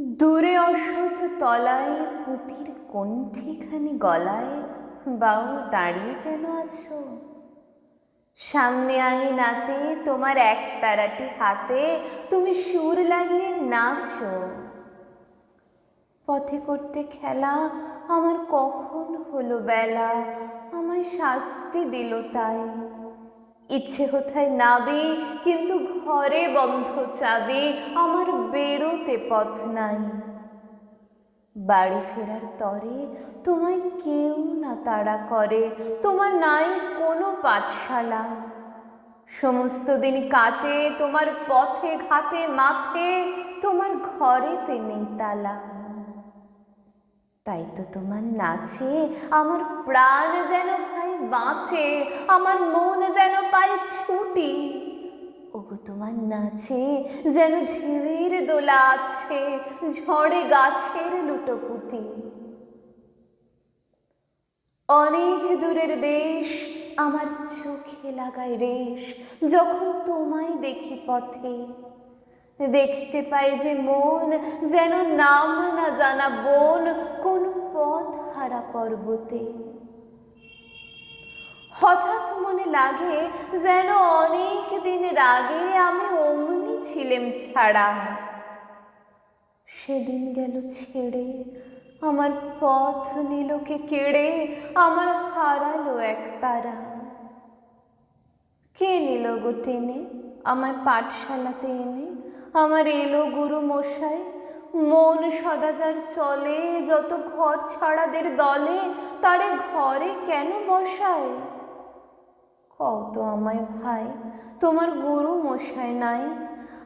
দূরে অসৎ তলায় পুতির কণ্ঠিখানি গলায় বাউ দাঁড়িয়ে কেন আছো? সামনে আঙিনাতে তোমার এক তারাটি হাতে তুমি সুর লাগিয়ে নাচো। পথে করতে খেলা আমার কখন হলো বেলা? আমায় শাস্তি দিল তাই। ইচ্ছে কোথায় নাবি, কিন্তু ঘরে বন্ধ চাবি, আমার বেরোতে পথ নাই। বাড়ি ফেরার তরে তোমায় কেউ না তাড়া করে, তোমার নাই কোনো পাঠশালা। সমস্ত দিন কাটে তোমার পথে ঘাটে মাঠে, তোমার ঘরেতে নেই তালা। তাই তো তোমার নাচে আমার প্রাণ যেন ভাই বাঁচে, আমার মন যেন পায় ছুটি। ওগো তোমার নাচে যেন ঢেউয়ের দোলা আছে, ঝড়ে গাছের লুটোপুটি। অনেক দূরের দেশ আমার চোখে লাগায় রেশ, যখন তোমায় দেখি পথে। দেখতে পাই যে মন যেন নাম না জানা বন, কোন পথ হারা পর্বতে। হঠাৎ মনে লাগে যেন অনেক দিনের আগে আমি অমনি ছিলেম ছাড়া। সেদিন গেল ছেড়ে, আমার পথ নিলকে কেড়ে, আমার হারালো এক তারা। কে নিল গো টেনে? আমায় পাঠশালাতে এনে? আমার এলো গুরু মশাই। মন সদাচার চলে, যত ঘর ছাড়াদের দলে, তারে ঘরে কেন বসায়? কত আমায় ভাই, তোমার গুরু মশাই নাই।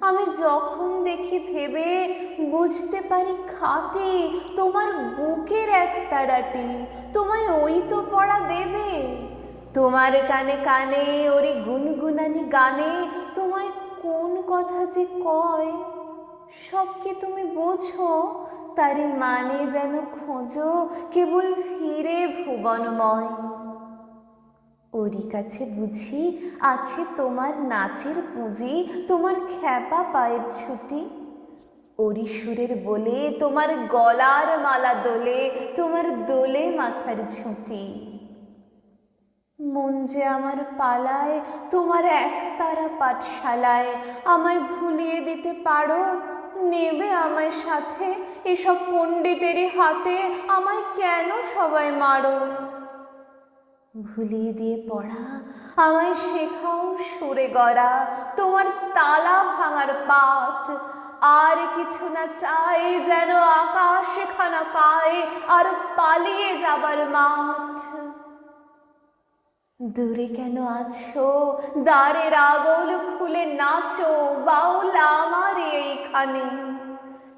আমি যখন দেখি ভেবে, বুঝতে পারি খাটে, তোমার বুকের এক তারাটি। তোমায় ওই তো পড়া দেবে। তোমার কানে কানে ওরে গুনগুনানি গানে, তোমায় কোন কথা যে কয়? সব কি তুমি বোঝো? তারে মানে যেন খোঁজো, কেবল ফিরে ভুবনময়। ওরই কাছে বুঝি আছে তোমার নাচের পুঁজি, তোমার খ্যাপা পায়ের ছুটি। ওরি সুরের বলে তোমার গলার মালা দোলে, তোমার দোলে মাথার ঝুঁটি। মন যে আমার পালায়, তোমার এক তারা পাঠশালায়। আমায় ভুলিয়ে দিতে পারো? নেবে আমায় সাথে? এসব পণ্ডিতেরই হাতে আমায় কেন সবাই মারো? ভুলিয়ে দিয়ে পড়া, আমায় শেখাও সুরে গড়া, তোমার তালা ভাঙার পাঠ। আর কিছু না চাই যেন আকাশ খানা পায়, আর পালিয়ে যাবার মাঠ। দূরে কেন আছো? দ্বারের আগল খুলে নাচো, বাউল আমার এইখানে।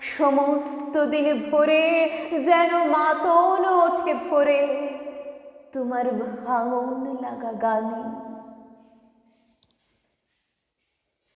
সমস্ত দিন ভরে যেন মাতন ওঠে ভরে। তোমার ভাঙন লাগা গানে।